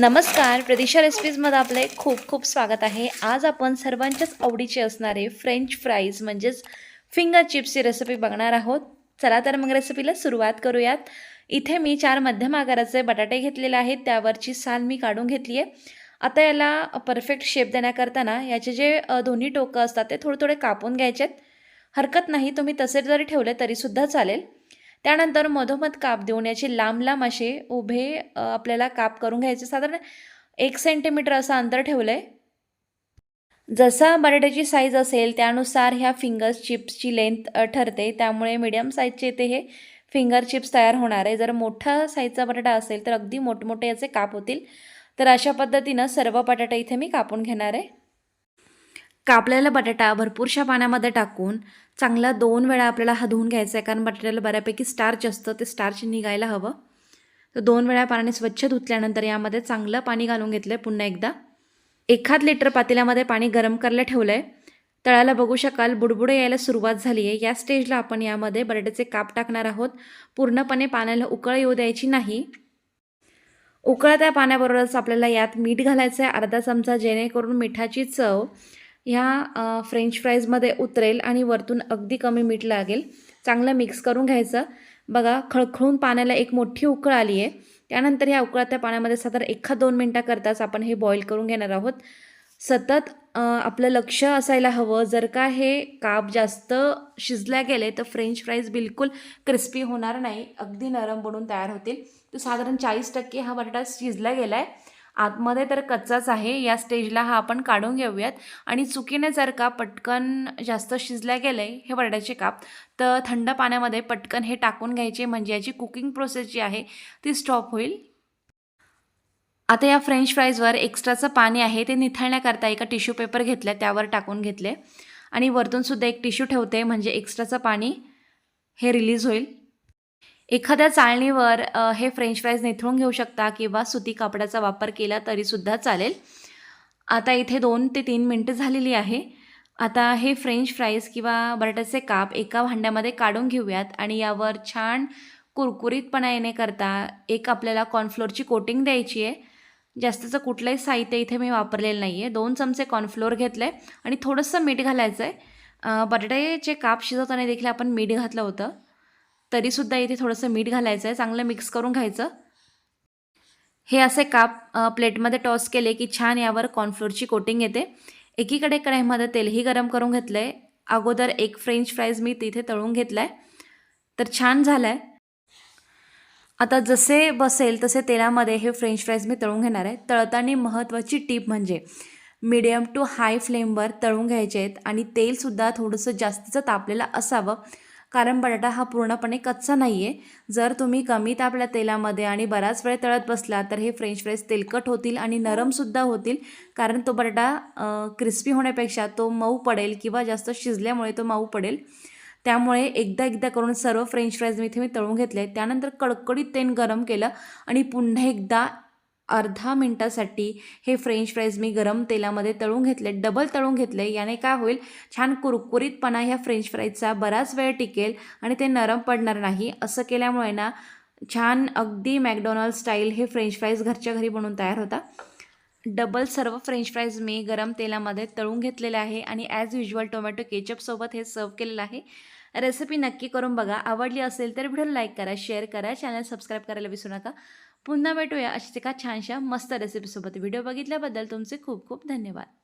नमस्कार प्रदिशा रेसिपीजमध्ये आपले खूप खूप स्वागत आहे. आज आपण सर्वांच्याच आवडीचे असणारे फ्रेंच फ्राईज म्हणजेच फिंगर चिप्सची रेसिपी बघणार आहोत. चला तर मग रेसिपीला सुरुवात करूयात. इथे मी चार मध्यम आकाराचे बटाटे घेतलेले आहेत त्यावरची साल मी काढून घेतली आहे. आता याला परफेक्ट शेप देण्याकरता ना याचे जे दोन्ही टोकं असतात ते थोडे थोडे कापून घ्यायचे आहेत हरकत नाही तुम्ही तसे जरी ठेवले तरीसुद्धा चालेल. त्यानंतर मधोमध काप देऊन याचे लांब लांब असे उभे आपल्याला काप करून घ्यायचे. साधारण एक सेंटीमीटर असं अंतर ठेवलं आहे जसा बटाट्याची साईज असेल त्यानुसार ह्या फिंगर्स चिप्सची लेंथ ठरते. त्यामुळे मीडियम साईजचे इथे हे फिंगर चिप्स तयार होणार आहे. जर मोठा साईजचा बटाटा असेल तर अगदी मोठमोठे याचे काप होतील. तर अशा पद्धतीनं सर्व बटाटा इथे मी कापून घेणार आहे. कापलेला बटाटा भरपूरशा पाण्यामध्ये टाकून चांगला दोन वेळा आपल्याला हा धुवून घ्यायचा आहे कारण बटाट्याला बऱ्यापैकी स्टार्च असतं ते स्टार्च निघायला हवं. तर दोन वेळा पाण्याने स्वच्छ धुतल्यानंतर यामध्ये चांगलं पाणी घालून घेतलं आहे पुन्हा एकदा. एखाद लिटर पातेल्यामध्ये पाणी गरम करायला ठेवलं आहे तळाला बघू शकाल बुडबुडे यायला सुरुवात झाली आहे या स्टेजला आपण यामध्ये बटाट्याचे काप टाकणार आहोत. पूर्णपणे पाण्याला उकळ येऊ द्यायची नाही. उकळत्या पाण्याबरोबरच आपल्याला यात मीठ घालायचं आहे अर्धा चमचा जेणेकरून मिठाची चव ह्या फ्रेंच फ्राईजमध्ये उतरेल आणि वरतून अगदी कमी मीठ लागेल. चांगलं मिक्स करून घ्यायचं. बघा खळखळून पाण्याला एक मोठी उकळ आली आहे. त्यानंतर ह्या उकळत्या पाण्यामध्ये साधारण एखाद दोन मिनटाकरताच आपण हे बॉईल करून घेणार आहोत. सतत आपलं लक्ष असायला हवं. जर का हे काप जास्त शिजल्या गेले तर फ्रेंच फ्राईज बिलकुल क्रिस्पी होणार नाही. अगदी नरम बनून तयार होतील. तर साधारण चाळीस टक्के हा बटाटा शिजला गेला आहे आतमध्ये तर कच्चाच आहे. या स्टेजला हा आपण काढून घेऊयात. आणि चुकीने जर का पटकन जास्त शिजल्या गेले हे बटाट्याचे काप तर थंड पाण्यामध्ये पटकन हे टाकून घ्यायचे. म्हणजे याची कुकिंग प्रोसेस जी आहे ती स्टॉप होईल. आता या फ्रेंच फ्राईजवर एक्स्ट्राचं पाणी आहे ते निथळण्याकरता एका टिश्यू पेपर घेतलं त्यावर टाकून घेतले. आणि वरतूनसुद्धा एक टिश्यू ठेवते म्हणजे एक्स्ट्राचं पाणी हे रिलीज होईल. एखाद्या चाळणीवर हे फ्रेंच फ्राईज निथळून घेऊ शकता किंवा सुती कापडाचा वापर केला तरीसुद्धा चालेल. आता इथे दोन ते तीन मिनटं झालेली आहे. आता हे फ्रेंच फ्राईज किंवा बटाट्याचे काप एका भांड्यामध्ये काढून घेऊयात आणि यावर छान कुरकुरीतपणा येण्याकरता एक आपल्याला कॉर्नफ्लोअरची कोटिंग द्यायची आहे. जास्तीचं कुठलंही साहित्य इथे मी वापरलेलं नाही आहे दोन चमचे कॉर्नफ्लोअर घेतलं आहे आणि थोडंसं मीठ घालायचं आहे बटाट्याचे काप शिजवताना देखील आपण मीठ घातलं होतं. तरीसुद्धा इथे थोडंसं मीठ घालायचं आहे चांगलं मिक्स करून घ्यायचं. हे असे काप प्लेटमध्ये टॉस केले की छान यावर कॉर्नफ्लोअरची कोटिंग येते. एकीकडे कढईमध्ये तेलही गरम करून घेतलं आहे अगोदर एक फ्रेंच फ्राईज मी तिथे तळून घेतला आहे तर छान झालं आहे आता जसे बसेल तसे तेलामध्ये हे फ्रेंच फ्राईज मी तळून घेणार आहे. तळताना महत्त्वाची टीप म्हणजे मीडियम टू हाय फ्लेमवर तळून घ्यायचे आहेत आणि तेलसुद्धा थोडंसं जास्तीचं तापलेलं असावं. कारण बटाटा हा पूर्णपणे कच्चा नाही आहे जर तुम्ही कमी तापल्या तेलामध्ये आणि बराच वेळ तळत बसला तर हे फ्रेंच फ्राईज तेलकट होतील आणि नरमसुद्धा होतील. कारण तो बटाटा क्रिस्पी होण्यापेक्षा तो मऊ पडेल किंवा जास्त शिजल्यामुळे तो मऊ पडेल. त्यामुळे एकदा एकदा करून सर्व फ्रेंच फ्राईज मी इथे मी तळून घेतले. त्यानंतर कडकडीत तेल गरम केलं आणि पुन्हा एकदा अर्धा मिनटासाठी हे फ्रेंच फ्राईज मी गरम तेलामध्ये तळून घेतले डबल तळून घेतले. याने काय होईल? छान कुरकुरीतपणा ह्या फ्रेंच फ्राईजचा बराच वेळ टिकेल आणि ते नरम पडणार नाही. असं केल्यामुळे ना छान अगदी मॅकडॉनल्ड स्टाईल हे फ्रेंच फ्राईज घरच्या घरी बनवून तयार होता. डबल सर्व फ्रेंच फ्राईज मी गरम तेलामध्ये तळून घेतलेले आहे आणि ॲज युजल टोमॅटो केचपसोबत हे सर्व केलेलं आहे. रेसिपी नक्की करून बघा. आवडली असेल तर व्हिडिओ लाईक करा शेअर करा चॅनल सबस्क्राईब करायला विसरू नका. पुन्हा भेटूया अशीच एका छानशा मस्त रेसिपीसोबत व्हिडिओ बघितल्याबद्दल तुमचे खूप खूप धन्यवाद.